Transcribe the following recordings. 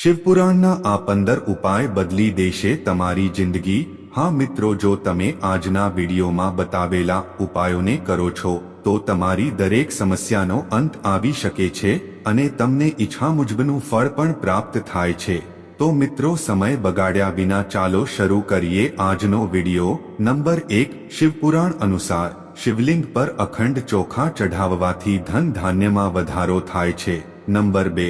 શિવપુરાણના આ પંદર ઉપાય બદલી દેશે તમારી જિંદગી. હા મિત્રો, જો તમે આજના વિડીયોમાં બતાવેલા ઉપાયોને કરો છો, તો તમારી દરેક સમસ્યાનો અંત આવી શકે છે અને તમને ઈચ્છા મુજબનું ફળ પણ પ્રાપ્ત થાય છે. તો મિત્રો, સમય બગાડ્યા વિના ચાલો શરૂ કરીએ આજનો વીડિયો. નંબર એક, શિવપુરાણ અનુસાર, શિવલિંગ પર અખંડ ચોખા ચઢાવવાથી ધન ધાન્યમાં વધારો થાય છે. નંબર બે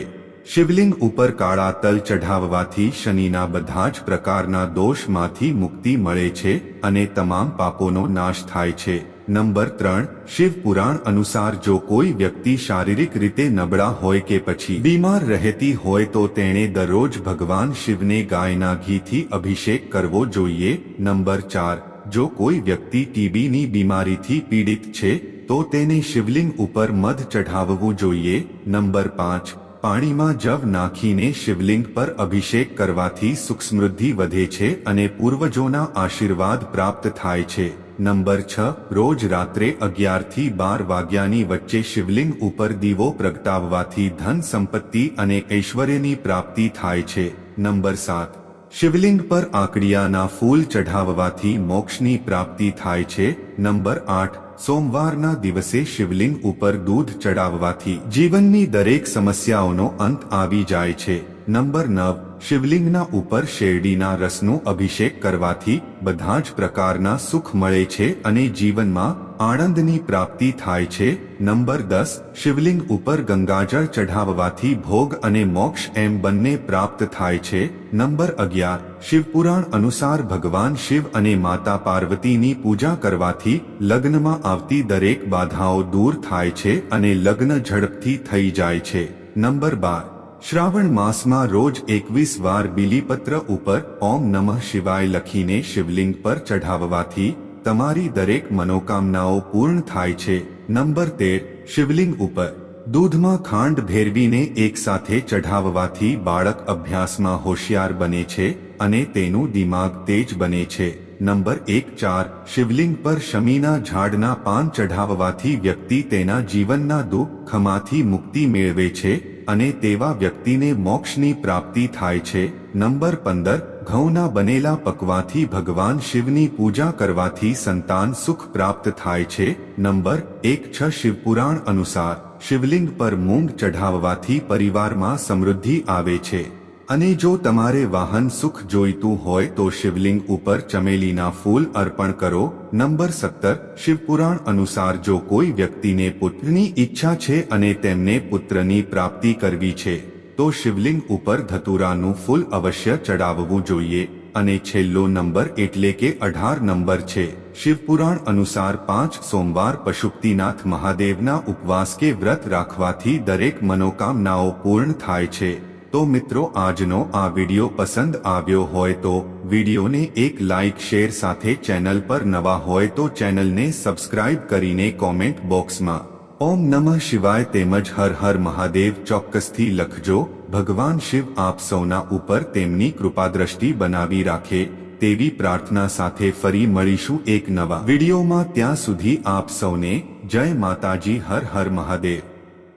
શિવલિંગ ઉપર કાળા તલ ચઢાવવાથી શનિના બધા જ પ્રકારના દોષમાંથી મુક્તિ મળે છે અને તમામ પાપોનો નાશ થાય છે. નંબર ત્રણ, શિવ પુરાણ અનુસાર જો કોઈ વ્યક્તિ શારીરિક રીતે નબળા હોય કે પછી બીમાર રહેતી હોય તો તેણે દરરોજ ભગવાન શિવને ગાયના ઘીથી અભિષેક કરવો જોઈએ. નંબર ચાર, જો કોઈ વ્યક્તિ ટીબીની બીમારીથી પીડિત છે, તો તેને શિવલિંગ ઉપર મધ ચઢાવવું જોઈએ. નંબર પાંચ પાણીમાં જવ નાખીને શિવલિંગ પર અભિષેક કરવાથી સુખ સમૃદ્ધિ વધે છે અને પૂર્વજોના આશીર્વાદ પ્રાપ્ત થાય છે. નંબર છ, રોજ રાત્રે અગિયારથી બાર વાગ્યાની વચ્ચે શિવલિંગ ઉપર દીવો પ્રગટાવવાથી ધન સંપત્તિ અને ઐશ્વર્યની પ્રાપ્તિ થાય છે. નંબર સાત, શિવલિંગ પર આકડિયાના ફૂલ ચઢાવવાથી મોક્ષની પ્રાપ્તિ થાય છે. નંબર આઠ સોમવારના દિવસે શિવલિંગ ઉપર દૂધ ચડાવવાથી જીવનની દરેક સમસ્યાઓનો અંત આવી જાય છે. નંબર નવ, શિવલિંગના ઉપર શેરડીના રસનો અભિષેક કરવાથી બધા જ પ્રકારના સુખ મળે છે અને જીવનમાં આનંદની પ્રાપ્તિ થાય છે, નંબર દસ, શિવલિંગ ઉપર ગંગાજળ ચઢાવવાથી ભોગ અને મોક્ષ એમ બંને પ્રાપ્ત થાય છે, નંબર અગિયાર, શિવપુરાણ અનુસાર ભગવાન શિવ અને માતા પાર્વતીની પૂજા કરવાથી લગ્નમાં આવતી દરેક બાધાઓ દૂર થાય છે અને લગ્ન ઝડપથી થઈ જાય છે, નંબર બાર, શ્રાવણ માસમાં રોજ એકવીસ વાર બીલીપત્ર ઉપર ઓમ નમઃ શિવાય લખીને શિવલિંગ પર ચઢાવવાથી તમારી દરેક મનોકામનાઓ પૂર્ણ થાય છે. નંબર તેર, શિવલિંગ ઉપર. દૂધમાં ખાંડ ભેરવીને એકસાથે ચઢાવવાથી બાળક અભ્યાસમાં હોશિયાર બને છે અને તેનું દિમાગ તેજ બને છે. નંબર એક, ચાર, શિવલિંગ પર શમીના ઝાડના પાન ચઢાવવાથી વ્યક્તિ તેના જીવનના દુઃખમાંથી મુક્તિ મેળવે છે અને તેવા વ્યક્તિને મોક્ષની પ્રાપ્તિ થાય છે. નંબર પંદર ઘઉંના બનેલા પકવાથી ભગવાન શિવની પૂજા કરવાથી સંતાન સુખ પ્રાપ્ત થાય છે. નંબર એક છ શિવપુરાણ અનુસાર, શિવલિંગ પર મૂંગ ચઢાવવાથી પરિવારમાં સમૃદ્ધિ આવે છે. અને જો તમારે વાહન સુખ જોઈતું હોય તો શિવલિંગ ઉપર ચમેલીના ફૂલ અર્પણ કરો. નંબર સત્તર શિવપુરાણ અનુસાર જો કોઈ વ્યક્તિને પુત્રની ઈચ્છા છે અને તેમને પુત્રની પ્રાપ્તિ કરવી છે તો શિવલિંગ ઉપર ધતુરાનું ફૂલ અવશ્ય ચડાવવું જોઈએ. અને છેલ્લો નંબર એટલે કે અઢાર નંબર છે. શિવપુરાણ અનુસાર પાંચ સોમવાર પશુપતિનાથ મહાદેવના ઉપવાસ કે વ્રત રાખવાથી દરેક મનોકામનાઓ પૂર્ણ થાય છે. તો મિત્રો આજનો આ વિડિયો પસંદ આવ્યો હોય તો વિડિયોને એક લાઇક શેર સાથે ચેનલ પર નવા હોય તો ચેનલને સબસ્ક્રાઇબ કરીને કોમેન્ટ બોક્સમાં ઓમ નમઃ શિવાય તેમજ હર હર મહાદેવ ચોક્કસથી લખજો, ભગવાન શિવ આપ સૌના ઉપર તેમની કૃપાદ્રષ્ટિ બનાવી રાખે, તેવી પ્રાર્થના સાથે ફરી મળીશું એક નવા વિડીયોમાં. ત્યાં સુધી આપ સૌને જય માતાજી, હર હર મહાદેવ.